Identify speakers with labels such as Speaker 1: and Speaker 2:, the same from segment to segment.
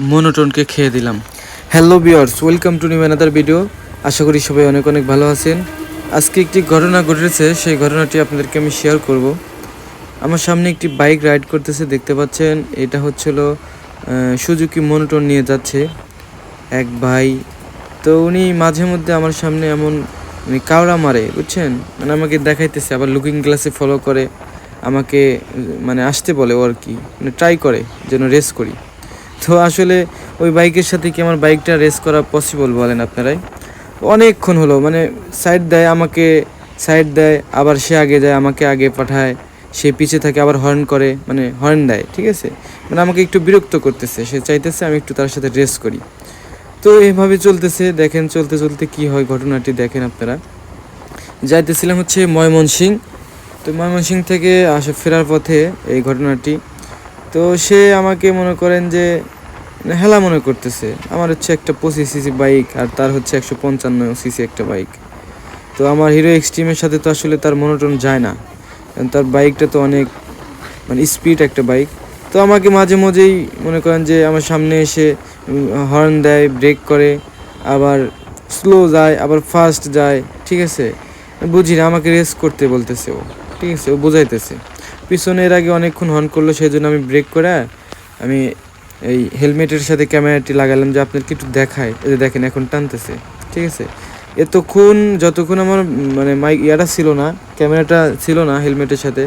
Speaker 1: মনোটনকে খেয়ে দিলাম। Hello bears welcome to new another video. আশা করি সবাই অনেক অনেক ভালো আছেন। আজকে একটি ঘটনা ঘটেছে, সেই ঘটনাটি আপনাদেরকে আমি শেয়ার করব। আমার সামনে একটি বাইক রাইড করতেছে, দেখতে পাচ্ছেন? এটা হচ্ছিল সুজুকি মনোটন নিয়ে যাচ্ছে এক ভাই। তো উনি মাঝে মধ্যে আমার সামনে এমন মানে কাওড়া মারে, বুঝছেন? মানে আমাকে দেখাইতেছে, আবার লুকিং গ্লাসে ফলো করে, আমাকে মানে আসতে বলে ও আর কি। মানে ট্রাই করে, যেন রেস করি। তো আসলে ওই বাইকের সাথে কি আমার বাইকটা রেস করা পসিবল বলেন আপনারাই? অনেকক্ষণ হলো মানে সাইড দেয় আমাকে সাইড দেয়, আবার সে আগে যায়, আমাকে আগে পাঠায়, সে পিছে থাকে, আবার হর্ন করে মানে হর্ন দেয়, ঠিক আছে? মানে আমাকে একটু বিরক্ত করতেছে, সে চাইতেছে আমি একটু তার সাথে রেস করি। তো এইভাবে চলতেছে, দেখেন চলতে চলতে কি হয় ঘটনাটি দেখেন আপনারা। যাইতেছিলাম হচ্ছে ময়মনসিং, তো ময়মনসিং থেকে আসে ফেরার পথে এই ঘটনাটি। তো সে আমাকে মনে করেন যে হেলা মনে করতেছে। আমার হচ্ছে একটা পঁচিশ সিসি বাইক আর তার হচ্ছে একশো পঞ্চান্ন সিসি একটা বাইক। তো আমার হিরো এক্সট্রিমের সাথে তো আসলে তার মনোটন যায় না। কারণ তার বাইকটা তো অনেক মানে স্পিড একটা বাইক। তো আমাকে মাঝে মাঝেই মনে করেন যে আমার সামনে এসে হর্ন দেয় ব্রেক করে, আবার স্লো যায়, আবার ফাস্ট যায়, ঠিক আছে? বুঝি না, আমাকে রেস করতে বলতেছে ও। ঠিক আছে, ও বোঝাইতেছে। পিছনে এর আগে অনেকক্ষণ হর্ন করল সেই জন্য আমি ব্রেক করে আমি এই হেলমেটের সাথে ক্যামেরাটি লাগালাম যে আপনাকে একটু দেখায়। এই যে দেখেন, এখন টানতেছে। ঠিক আছে? এতক্ষণ, যতক্ষণ আমার মানে মাইক ইয়াটা ছিল না, ক্যামেরাটা ছিল না হেলমেটের সাথে,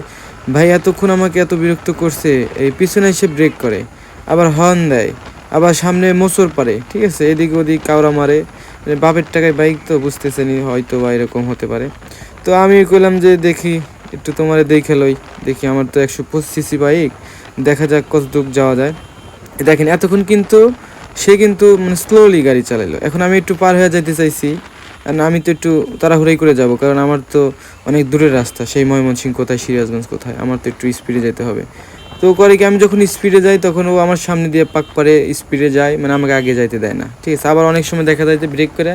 Speaker 1: ভাই এতক্ষণ আমাকে এত বিরক্ত করছে, এই পিছনে এসে ব্রেক করে, আবার হর্ন দেয়, আবার সামনে মোচর পারে, ঠিক আছে? এদিক ওদিক কাউরা মারে মানে বাপের টাকায় বাইক তো বুঝতেছেনি হয়তো বা এরকম হতে পারে। তো আমি কইলাম যে দেখি, একটু তোমারে দেখে লই, দেখি আমার তো একশো পঁচিশ বাইক দেখা যাক কত দূর যাওয়া যায়। দেখেন, এতক্ষণ কিন্তু সে কিন্তু মানে স্লোলি গাড়ি চালাইলো। এখন আমি একটু পার হয়ে যেতে চাইছি, আর আমি তো একটু তাড়াহুড়াই করে যাব, কারণ আমার তো অনেক দূরের রাস্তা, সেই ময়মনসিং কোথায়, সিরাজগঞ্জ কোথায়, আমার তো একটু স্পিডে যেতে হবে। তো করে কি, আমি যখন স্পিডে যাই, তখন ও আমার সামনে দিয়ে পাক পারে স্পিডে যায় মানে আমাকে আগে যাইতে দেয় না। ঠিক আছে, আবার অনেক সময় দেখা যায় যে ব্রেক করে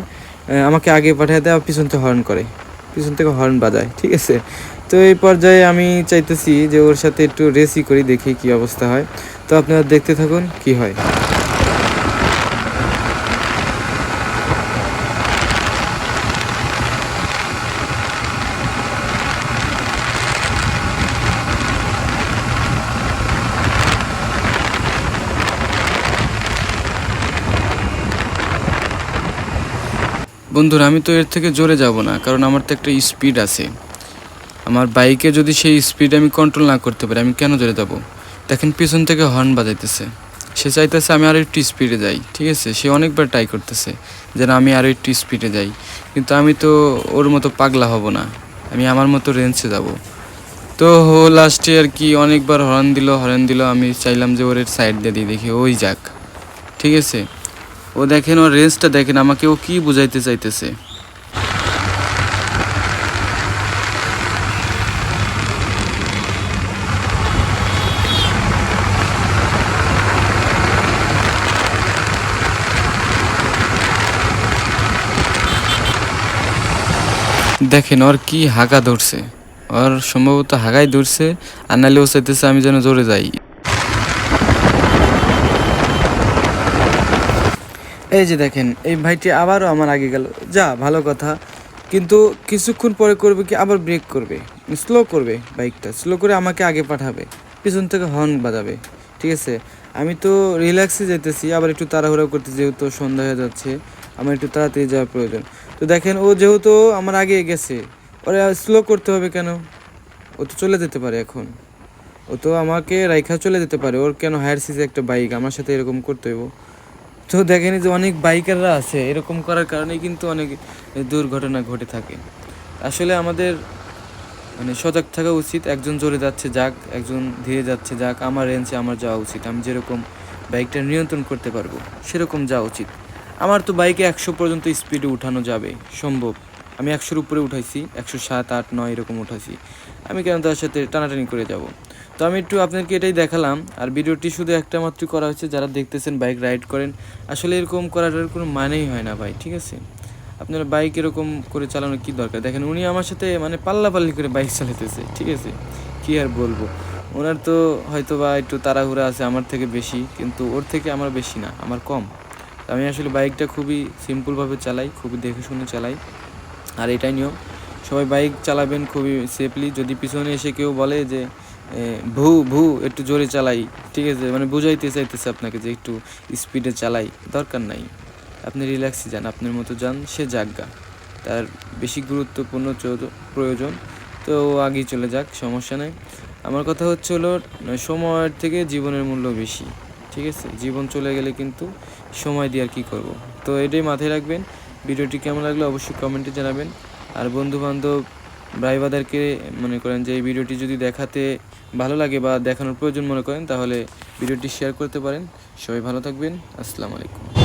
Speaker 1: আমাকে আগে পাঠিয়ে দেয় আর পিছন থেকে হর্ন করে। পিছন থেকে হর্ন বাজায়, ঠিক আছে? তো এই পর্যায়ে আমি চাইতেছি যে ওর সাথে একটু রেসি করি, দেখি কি অবস্থা হয়। তো আপনারা দেখতে থাকুন কি হয়। বন্ধুরা, আমি তো এর থেকে জোরে যাব না, কারণ আমার তো একটা স্পিড আছে। আমার বাইকে যদি সেই স্পিড আমি কন্ট্রোল না করতে পারি, আমি কেন জোরে যাব? দেখেন, পিছন থেকে হর্ন বাজাইতেছে। সে চাইতেছে আমি আরও একটু স্পিডে যাই, ঠিক আছে? সে অনেকবার ট্রাই করতেছে যেন আমি আরও একটু স্পিডে যাই। কিন্তু আমি তো ওর মতো পাগলা হব না, আমি আমার মতো রেঞ্জে যাব। তো হো লাস্টে আর কি অনেকবার হর্ন দিল হর্ন দিল, আমি চাইলাম যে ওর সাইড দিয়ে দিই, দেখি ওই যাক, ঠিক আছে? ও দেখেন, ওর রেঞ্জটা দেখেন, আমাকে ও কি বুঝাইতে চাইতেছে। দেখেন, ওর কি হাগা ধরছে। ওর সম্ভবত হাগাই ধরছে, আর নাহলে ও চাইতেছে আমি যেন জোরে যাই। এই যে দেখেন, এই ভাইটি আবারও আমার আগে গেল। যা, ভালো কথা। কিন্তু কিছুক্ষণ পরে করবে কি? আবার ব্রেক করবে। স্লো করবে বাইকটা স্লো করে আমাকে আগে পাঠাবে। পিছন থেকে হর্ন বাজাবে। ঠিক আছে? আমি তো রিল্যাক্সে যেতেছি, আবার একটু তাড়াহুড়া করতে যেহেতু সন্ধ্যা হয়ে যাচ্ছে। আমার একটু তাড়াতাড়ি যাওয়ার প্রয়োজন। তো দেখেন, ও যেহেতু আমার আগে গেছে, ওরা স্লো করতে হবে কেন? ও তো চলে যেতে পারে এখন। ও তো আমাকে রাইখা চলে যেতে পারে। ওর কেন হায়ার সিজে একটা বাইক আমার সাথে এরকম করতে হইব। তো দেখেনি যে অনেক বাইকাররা আছে, এরকম করার কারণে কিন্তু অনেক দুর্ঘটনা ঘটে থাকে। আসলে আমাদের মানে সজাগ থাকা উচিত, একজন জোরে যাচ্ছে যাক, একজন ধীরে যাচ্ছে যাক, আমার রেঞ্জে আমার যাওয়া উচিত, আমি যেরকম বাইকটা নিয়ন্ত্রণ করতে পারব, সেরকম যাওয়া উচিত। আমার তো বাইকে একশো পর্যন্ত স্পিডে উঠানো যাবে, সম্ভব। আমি একশোর উপরে উঠাইছি, একশো সাত, আট, নয় এরকম উঠাইছি। আমি কেন তার সাথে টানাটানি করে যাব? তো আমি একটু আপনাদেরকে এটাই দেখালাম, আর ভিডিওটি শুধু একটা মাত্র করা হচ্ছে যারা দেখতেছেন বাইক রাইড করেন, আসলে এরকম করাটার কোনো মানেই হয় না ভাই, ঠিক আছে? আপনারা বাইক এরকম করে চালানোর কি দরকার? দেখেন, উনি আমার সাথে মানে পাল্লাপাল্লি করে বাইক চালাতেছে, ঠিক আছে? কি আর বলব? ওনার তো হয়তো বা একটু তাড়াহুড়া আছে আমার থেকে বেশি, কিন্তু ওর থেকে আমার বেশি না, আমার কম। আমি আসলে বাইকটা খুবই সিম্পলভাবে চালাই, খুবই দেখে শুনে চালাই। আর এটাই নিয়ম। সবাই বাইক চালাবেন খুবই সেফলি যদি পিছনে এসে কেউ বলে যে ভু ভু, একটু জোরে চালাই। ঠিক আছে? মানে বুঝাইতে চাইতেছে আপনাকে যে, একটু স্পিডে চালাই। দরকার নাই। আপনি রিল্যাক্সে যান, আপনার মতো যান, সে জাগা তার বেশি গুরুত্বপূর্ণ প্রয়োজন। তো আগেই চলে যাক, সমস্যা নেই। আমার কথা হচ্ছে হলো, সময়ের থেকে জীবনের মূল্য বেশি। ঠিক আছে? জীবন চলে গেলে কিন্তু সময় দিয়ে আর কী করব? তো এটাই মাথায় রাখবেন। ভিডিওটি কেমন লাগল অবশ্যই কমেন্টে জানাবেন। আর বন্ধু বান্ধব ড্রাইভারদেরকে মনে করেন যে এই ভিডিওটি যদি দেখাতে ভালো লাগে বা দেখানোর প্রয়োজন মনে করেন, তাহলে ভিডিওটি শেয়ার করতে পারেন। সবাই ভালো থাকবেন। আসসালামু আলাইকুম।